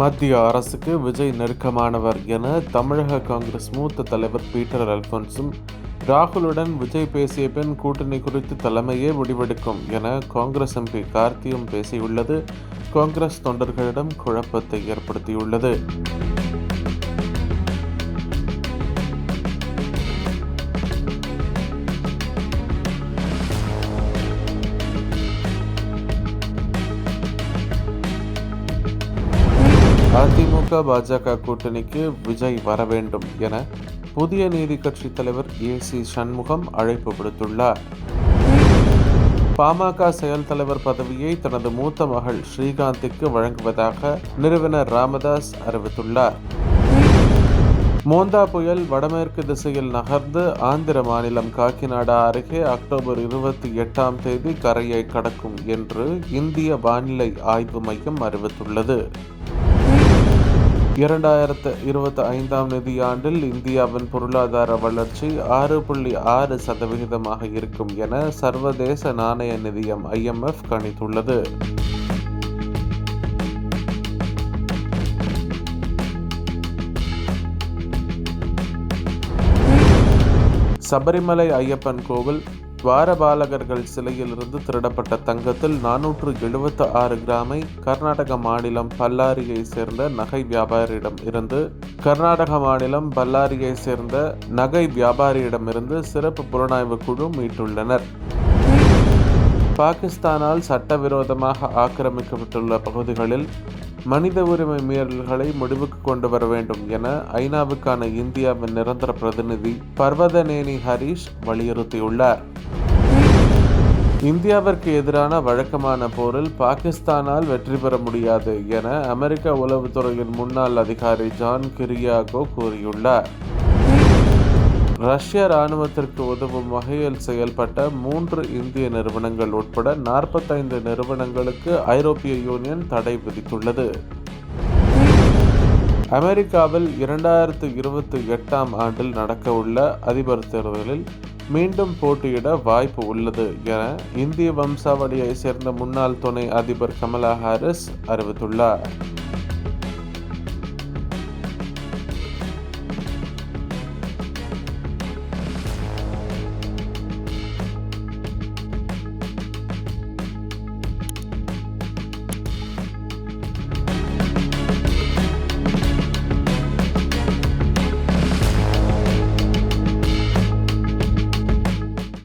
மத்திய அரசுக்கு விஜய் நெருக்கமானவர் என தமிழக காங்கிரஸ் மூத்த தலைவர் பீட்டர் அல்போன்ஸும் ராகுலுடன் விஜய் பேசிய பின் கூட்டணி குறித்து தலைமையே முடிவெடுக்கும் என காங்கிரஸ் எம்பி கார்த்தியும் பேசியுள்ளது. காங்கிரஸ் தொண்டர்களிடம் குழப்பத்தை ஏற்படுத்தியுள்ளது. அதிமுக பாஜக கூட்டணிக்கு விஜய் வர வேண்டும் என புதிய நீதி கட்சி தலைவர் ஏ சி சண்முகம் அழைப்பு விடுத்துள்ளார். பாமக செயல் தலைவர் பதவியை தனது மூத்த மகள் ஸ்ரீகாந்திற்கு வழங்குவதாக நிறுவனர் ராமதாஸ் அறிவித்துள்ளார். மோந்தா புயல் வடமேற்கு திசையில் நகர்ந்து ஆந்திர மாநிலம் காக்கிநாடா அருகே அக்டோபர் இருபத்தி எட்டாம் தேதி கரையை கடக்கும் என்று இந்திய வானிலை ஆய்வு மையம் அறிவித்துள்ளது. இரண்டாயிரத்து இருபத்தி ஐந்தாம் நிதியாண்டில் இந்தியாவின் பொருளாதார வளர்ச்சி ஆறு புள்ளி ஆறு சதவிகிதமாக இருக்கும் என சர்வதேச நாணய நிதியம் ஐஎம்எஃப் கணித்துள்ளது. சபரிமலை ஐயப்பன் கோவில் துவாரபாலகர்கள் சிலையிலிருந்து திருடப்பட்ட தங்கத்தில் நானூற்று எழுபத்து ஆறு கிராமை கர்நாடக மாநிலம் பல்லாரியை சேர்ந்த நகை வியாபாரியிடம் இருந்து கர்நாடக மாநிலம் பல்லாரியை சேர்ந்த நகை வியாபாரியிடமிருந்து சிறப்பு புலனாய்வு குழு மீட்டுள்ளனர். பாகிஸ்தானால் சட்டவிரோதமாக ஆக்கிரமிக்கப்பட்டுள்ள பகுதிகளில் மனித உரிமை மீறல்களை முடிவுக்கு கொண்டு வர வேண்டும் என ஐநாவுக்கான இந்தியாவின் நிரந்தர பிரதிநிதி பர்வதநேனி ஹரீஷ் வலியுறுத்தியுள்ளார். இந்தியாவிற்கு எதிரான வழக்கமான போரில் பாகிஸ்தானால் வெற்றி பெற முடியாது என அமெரிக்க உளவுத்துறையின் முன்னாள் அதிகாரி ஜான் கிரியாகோ கூறியுள்ளார். ரஷ்ய இராணுவத்திற்கு உதவும் வகையில் செயல்பட்ட மூன்று இந்திய நிறுவனங்கள் உட்பட நாற்பத்தைந்து நிறுவனங்களுக்கு ஐரோப்பிய யூனியன் தடை விதித்துள்ளது. அமெரிக்காவில் இரண்டாயிரத்து இருபத்தி எட்டாம் ஆண்டில் நடக்கவுள்ள அதிபர் தேர்தலில் மீண்டும் போட்டியிட வாய்ப்பு உள்ளது என இந்திய வம்சாவளியை சேர்ந்த முன்னாள் துணை அதிபர் கமலா ஹாரிஸ் அறிவித்துள்ளார்.